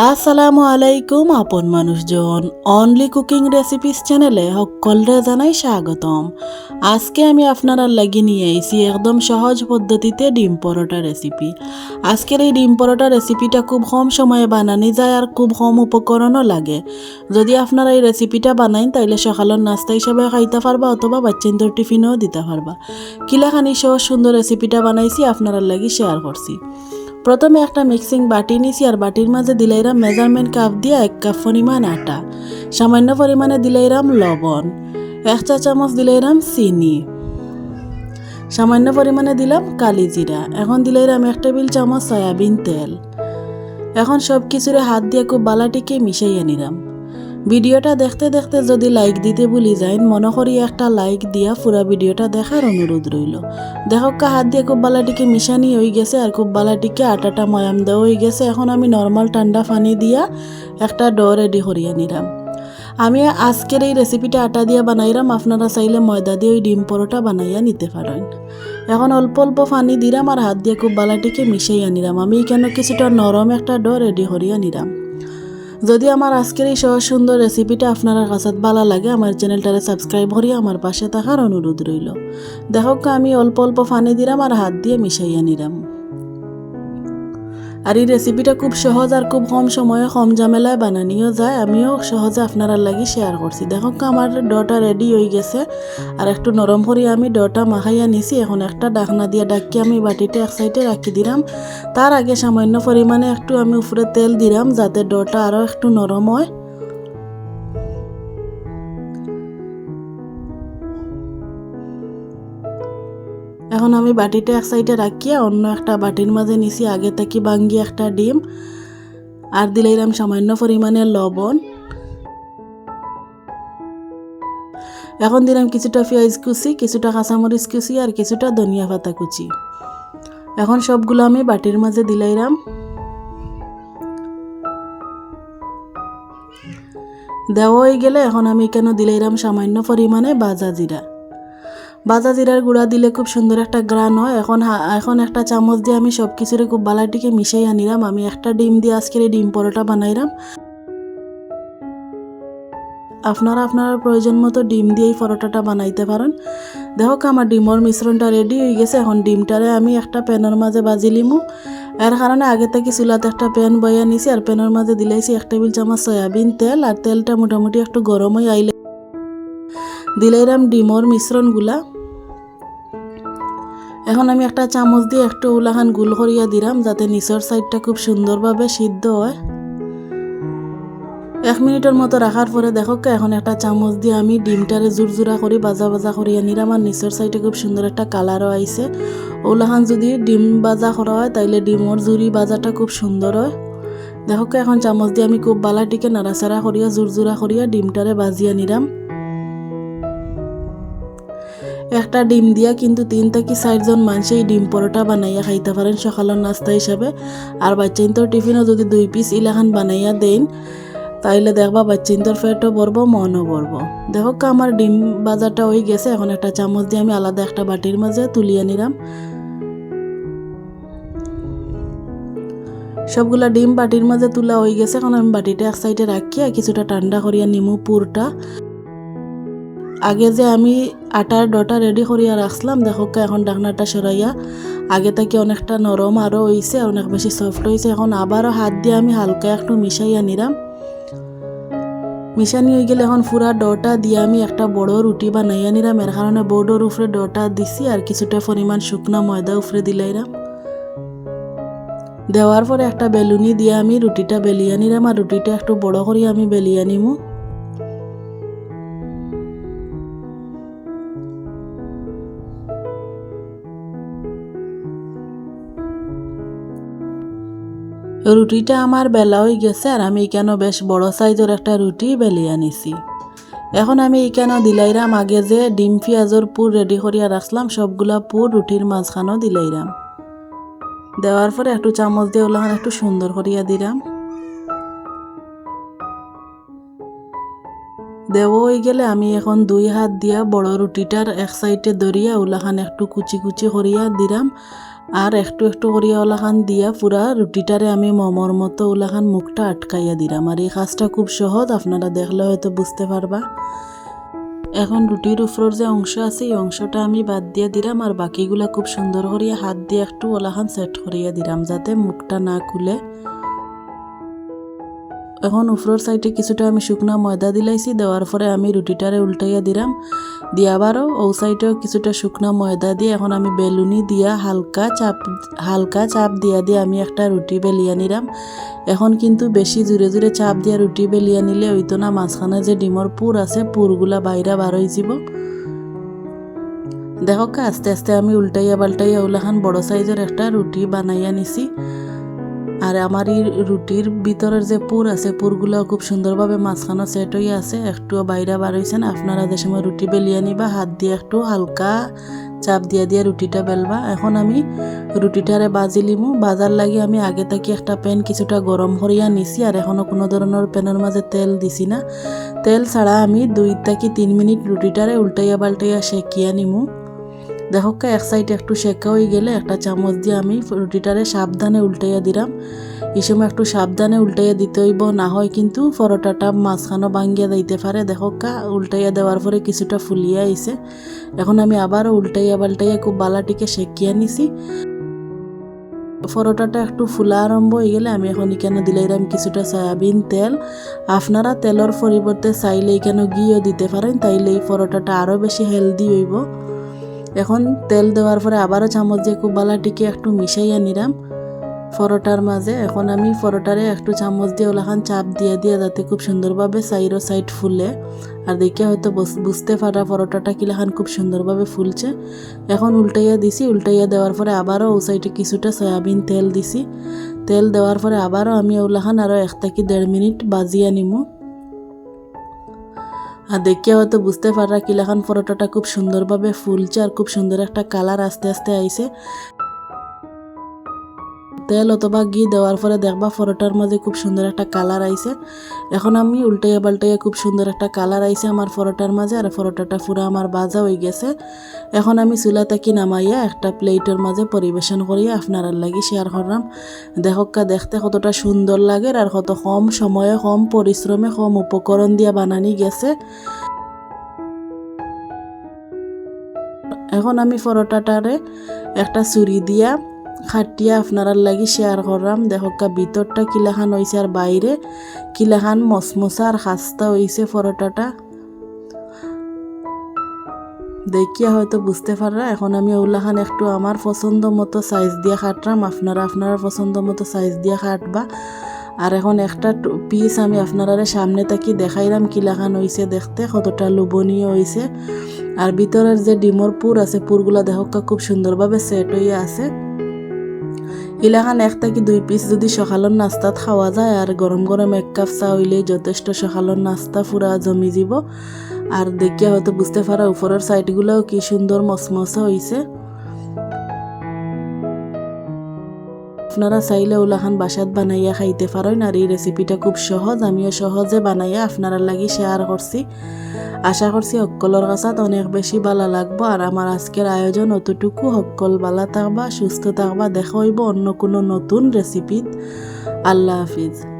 আসসালামু আলাইকুম, আপন মানুষজন। অনলি কুকিং রেসিপিস চ্যানেলে সকলরে জানাই স্বাগতম। আজকে আমি আপনারা লাগি নিয়ে আইছি একদম সহজ পদ্ধতিতে ডিম পরোটা রেসিপি আজকের এই ডিম পরোটা রেসিপিটা খুব কম সময়ে বানানি যায় আর খুব কম উপকরণও লাগে। যদি আপনারা এই রেসিপিটা বানাইন তাইলে সকালের নাস্তা হিসাবে খাইতে পারবা অথবা বাচ্চাদের টিফিনেও দিতে পারবা। কিলাখানি সহ সুন্দর রেসিপিটা বানাইছি আপনারা লাগি শেয়ার করছি। প্রথমে একটা মিক্সিং বাটি নিছি আর বাটির মাঝে দিলাইরাম মেজারমেন্ট কাপ দিয়ে এক কাপ পরিমাণ আটা। সামান্য পরিমাণে দিলাইরাম লবণ, এক চা চামচ দিলাইরাম চিনি। সামান্য পরিমাণে দিলাম কালি জিরা, এখন দিলাইরাম এক টেবিল চামচ সয়াবিন তেল। এখন সব কিছুরে হাত দিয়ে খুব বালাটিকে মিশাইয়া নিলাম। ভিডিওটা দেখতে দেখতে যদি লাইক দিতে ভুলি যাইন মনে করি একটা লাইক দিয়া পুরা ভিডিওটা দেখার অনুরোধ রইল। দেখকা হাত দিয়ে খুব বালাটিকে মিশানি হয়ে গেছে আর খুব বালাটিকে আটাটা ময়াম দেওয়া হয়ে গেছে। এখন আমি নর্মাল ঠান্ডা পানি দিয়া একটা ড রেডি করিয়া নিলাম আমি আজকের এই রেসিপিটা আটা দিয়ে বানাইলাম আপনারা চাইলে ময়দা দিয়ে ওই ডিম পরোটা বানাইয়া নিতে পারেন। এখন অল্প অল্প পানি দিলাম আর হাত দিয়ে খুব বালাটিকে মিশাইয়া নিলাম আমি কেন কিছুটা নরম একটা ড রেডি করিয়া নিলাম যদি আমার আজকের এই সহজ সুন্দর রেসিপিটা আপনার কাছে ভালো লাগে, আমার চ্যানেলটারে সাবস্ক্রাইব করি আমার পাশে থাকার অনুরোধ রইল। দেখো আমি অল্প অল্প ফানে দিলাম আর হাত দিয়ে মিশাইয়া নিলাম। আর এই রেসিপিটা খুব সহজ আর খুব কম সময়ে কম ঝামেলায় বানানিও যায়। আমিও সহজে আপনারা লাগি শেয়ার করছি। দেখো আমার ডটা রেডি হয়ে গেছে। আর একটু নরম করে আমি ডটা মাখাইয়া নিছি। এখন একটা ডাকনা দিয়ে ডাকি আমি বাটিতে এক সাইডে রাখি দিলাম। তার আগে সামান্য পরিমাণে একটু আমি উপরে তেল দিলাম যাতে ডটা আরও একটু নরম হয়। আমি বাটিটা এক সাইডে রাখিয়া অন্য একটা বাটির মাঝে নিছি, আগে থেকে বাঙ্গি একটা ডিম। আর দিলাইলাম সামান্য পরিমাণে লবণ। এখন দিলাম কিছুটা পেঁয়াজ কুচি, কিছুটা কাঁচামরিচ কুচি আর কিছুটা ধনিয়া পাতা কুচি। এখন সবগুলো আমি বাটির মাঝে দিলাইলাম। দেওয়া হয়ে গেলে এখন আমি কেন দিলাইলাম সামান্য পরিমাণে বাজা জিরা। বাজা জিরার গুঁড়া দিলে খুব সুন্দর একটা গ্রান হয়। এখন এখন একটা চামচ দিয়ে আমি সব কিছুরে খুব বালাটিকে মিশাই আনিলাম আমি একটা ডিম দিয়ে আজকের ডিম পরোটা বানাইলাম আপনারা আপনার প্রয়োজন মতো ডিম দিয়ে এই পরোটাটা বানাইতে পারেন। দেখো আমার ডিমর মিশ্রণটা রেডি হয়ে গেছে। এখন ডিমটারে আমি একটা প্যানের মাঝে বাজি লিমু। এর কারণে আগে থেকে চুলাতে একটা প্যান বয়া নিছি আর প্যানের মাঝে দিলাইছি এক টেবিল চামচ সয়াবিন তেল। আর তেলটা মোটামুটি একটু গরম হয়ে আইলে দিলাইরাম ডিমর মিশ্রণগুলা এখন আমি একটা চামচ দিয়ে একটু উলাখান গুল করিয়া দিলাম, যাতে নিচের সাইডটা খুব সুন্দরভাবে সিদ্ধ হয়। এক মিনিটের মতো রাখার পরে দেখো এখন একটা চামচ দিয়ে আমি ডিমটারে জুরজুরা করি বাজা বাজা করিয়া নিলাম আর নিচের সাইডে খুব সুন্দর একটা কালারও আইছে ওলাখান যদি ডিম বাজা করা হয়, তাইলে ডিমর জুরি বাজাটা খুব সুন্দর হয়। দেখো এখন চামচ দিয়ে আমি খুব বালাটিকে নাড়াচাড়া করিয়া জুরজুরা করিয়া ডিমটারে বাজিয়া নিলাম। একটা ডিম দিয়া কিন্তু তিন থেকে চারজন মানুষ এই ডিম পরোটা বানাইয়া খাইতে পারেন সকালের নাস্তা হিসাবে আর বাচ্চাইন্তর টিফিনও যদি দুই পিস ইলাখান বানাইয়া দেন, তাইলে দেখবা বাচ্চিন্তর পেটও ভরবো মনও ভরবো। দেখো আমার ডিম বাজারটা হয়ে গেছে, এখন একটা চামচ দিয়ে আমি আলাদা একটা বাটির মাঝে তুলিয়ে নিলাম সবগুলা ডিম বাটির মাঝে তোলা হয়ে গেছে, এখন আমি বাটিটা এক সাইডে রাখিয়া কিছুটা ঠান্ডা করিয়া নিমু পুরটা আগে যে আমি আটার ডটা রেডি করিয়া রাখলাম দেখো এখন ডাকনাটা সরাইয়া আগে থেকে অনেকটা নরম আরও হয়েছে অনেক বেশি সফট হয়েছে এখন আবারও হাত দিয়ে আমি হালকা একটু মিশাইয়া নিলাম মিশানি হয়ে গেলে এখন পুরা ডটা দিয়ে আমি একটা বড় রুটি বানাইয়া নিলাম এর কারণে বোর্ডের উপরে ডটা দিছি আর কিছুটা পরিমাণ শুকনো ময়দা উপরে দিলাইলাম দেওয়ার পরে একটা বেলুনি দিয়ে আমি রুটিটা বেলিয়া নিলাম আর রুটিটা একটু বড় করে আমি বেলিয়া নিমু রুটিটা আমার বেলা হয়ে গেছে আর আমি কেন বেশ বড় সাইজের একটা রুটি বেলিয়ে নিছি এখন আমি কেন দিলাইরাম? আগে যে ডিম, পেঁয়াজের পুর রেডি করিয়া রাখলাম সবগুলা পুর রুটির মাঝখানেও দিলাইরাম। দেওয়ার পরে একটু চামচ দিয়ে ওলাখান একটু সুন্দর করিয়া দিলাম। দেওয়া হয়ে গেলে আমি এখন দুই হাত দিয়া বড় রুটিটার এক সাইডে ধরিয়া ওলাখান একটু কুচি কুচি করিয়া দিলাম। আর একটু একটু করিয়া ওলাখান দিয়া পুরা রুটিটারে আমি মমর মতো ওলাখান মুখটা আটকাইয়া দিলাম। আর এই কাজটা খুব সহজ, আপনারা দেখলে হয়তো বুঝতে পারবা। এখন রুটির উপরের যে অংশ আছে, এই অংশটা আমি বাদ দিয়ে দিলাম আর বাকিগুলা খুব সুন্দর করিয়া হাত দিয়ে একটু ওলাখান সেট করিয়া দিলাম, যাতে মুখটা না খুলে এখন উপরের সাইডে কিছুটা আমি শুকনা ময়দা দিলাইছি দেওয়ার পরে আমি রুটিটারে উল্টাইয়া দিলাম দিয়ে আবারও ও সাইডেও কিছুটা শুকনা ময়দা দিয়ে এখন আমি বেলুনি দিয়া হালকা চাপ হালকা চাপ দিয়া দিয়ে আমি একটা রুটি বেলিয়া নিলাম এখন কিন্তু বেশি জোরে জোরে চাপ দিয়া রুটি বেলিয়া নিলে হইতো না মাঝখানে যে ডিমর পুর আছে পুরগুলা বাইরা বার হয়ে যাব। দেখো আস্তে আস্তে আমি উল্টাইয়া পাল্টাইয়া ওলাখান বড় সাইজের একটা রুটি বানাইয়া নিছি আর আমার এই রুটির ভিতরের যে পুর আছে পুরগুলো খুব সুন্দরভাবে মাঝখানে সেট হয়ে আছে। একটু বাইরে বার হয়েছে না। আপনারা যে সময় রুটি বেলিয়ে নিবা, হাত দিয়ে একটু হালকা চাপ দিয়ে দিয়ে রুটিটা বেলবা। এখন আমি রুটিটারে বাজি লিমু। বাজার লাগি আমি আগে থেকে একটা প্যান কিছুটা গরম করিয়া নিছি আর এখনও কোনো ধরনের প্যানের মাঝে তেল দিছি না। তেল ছাড়া আমি দুই থেকে তিন মিনিট রুটিটারে উল্টাইয়া পাল্টাইয়া সেকিয়া নিমু। দেখো, এক সাইডে একটু শেখা হয়ে গেলে একটা চামচ দিয়ে আমি রুটিটারে সাবধানে উল্টাইয়া দিলাম। এই সময় একটু সাবধানে উল্টাইয়া দিতে হইব, না হয় কিন্তু পরোটাটা মাঝখানো ভাঙ্গিয়া দিতে পারে। দেখো, কা, উল্টাইয়া দেওয়ার পরে কিছুটা ফুলিয়া আইছে। এখন আমি আবারও উল্টাইয়া পাল্টাইয়া খুব বালাটিকে সেকিয়া নিছি। পরোটাটা একটু ফুলা আরম্ভ হয়ে গেলে আমি এখন এখানে দিলাইলাম কিছুটা সয়াবিন তেল। আপনারা তেলের পরিবর্তে চাইলে এখানে ঘিও দিতে পারেন, তাইলে এই পরোটাটা আরও বেশি হেলদি হইব। এখন তেল দেওয়ার পরে আবারও চামচ দিয়ে খুব বালাটিকে একটু মিশাইয়া নিলাম। পরোটার মাঝে এখন আমি পরোটারে একটু চামচ দিয়ে ওলাখান চাপ দিয়ে দিয়ে যাতে খুব সুন্দরভাবে সাইডো সাইড ফুলে। আর দেখে হয়তো বুঝতে পারা পরোটাটা কিলাখান খুব সুন্দরভাবে ফুলছে। এখন উল্টাইয়া দিছি, উল্টাইয়া দেওয়ার পরে আবারও ও সাইডে কিছুটা সয়াবিন তেল দিছি। তেল দেওয়ার পরে আবারও আমি ওলাখান আরও এক থেকে দেড় মিনিট বাজিয়ে নিমু। আর দেখিয়া হয়তো বুঝতে পারা কিলাখান পরোটাটা খুব সুন্দরভাবে ফুলছে আর খুব সুন্দর একটা কালার আস্তে আস্তে আইছে। তেল অথবা ঘি দেওয়ার পরে দেখবা পরোটার মাঝে খুব সুন্দর একটা কালার আইছে। এখন আমি উল্টাইয়া পাল্টাইয়া খুব সুন্দর একটা কালার আইছে আমার পরোটার মাঝে আর পরোটাটা পুরো আমার বাজা হয়ে গেছে। এখন আমি চুলা তাকি নামাইয়া একটা প্লেটের মাঝে পরিবেশন করিয়া আপনার লাগি শেয়ার করলাম। দেখকা দেখতে কতটা সুন্দর লাগে আর কত কম সময়ে, কম পরিশ্রমে, কম উপকরণ দিয়া বানানি গেছে। এখন আমি পরোটাটারে একটা চুরি দিয়া খাটিয়া আপনার লাগি শেয়ার করলাম দেখকা ভিতরটা কিলাখান হয়েছে আর বাইরে। কিলাখান মসমসা আর খাস্তা হয়েছে পরোটাটা। দেখিয়া হয়তো বুঝতে পাররা, এখন আমি ওগুলাখান একটু আমার পছন্দ মতো সাইজ দিয়ে কাটলাম আপনারা আপনার পছন্দ মতো সাইজ দিয়ে কাটবা আর এখন একটা পিস আমি আপনারা সামনে থাকি দেখাইলাম কিলাখান হয়েছে দেখতে, কতটা লোভনীয় হয়েছে আর ভিতরের যে ডিমর পুর আছে, পুরগুলা দেখা খুব সুন্দরভাবে সেট হয়ে আছে। ইলাখান এক থেকে দুই পিস যদি সকালের নাস্তাত খাওয়া যায় আর গরম গরম এক কাপ চা হইলেই যথেষ্ট সকালের নাস্তা পুরা জমি যাব। আর দেখিয়া হয়তো বুঝতে পারা উপরের সাইডগুলোও কি সুন্দর মসমসা হইছে আপনারা চাইলে ওলাখান বাসাত বানাইয়া খাইতে পারেন আর এই রেসিপিটা খুব সহজ, আমিও সহজে বানাইয়া আপনারা লাগি শেয়ার করছি। আশা করছি সকলের কাছাত অনেক বেশি বালা লাগবো আর আমার আজকের আয়োজন অতটুকু। সকল ভালো থাকবা, সুস্থ থাকবা, দেখা হইব অন্য কোনো নতুন রেসিপিত আল্লাহ হাফিজ।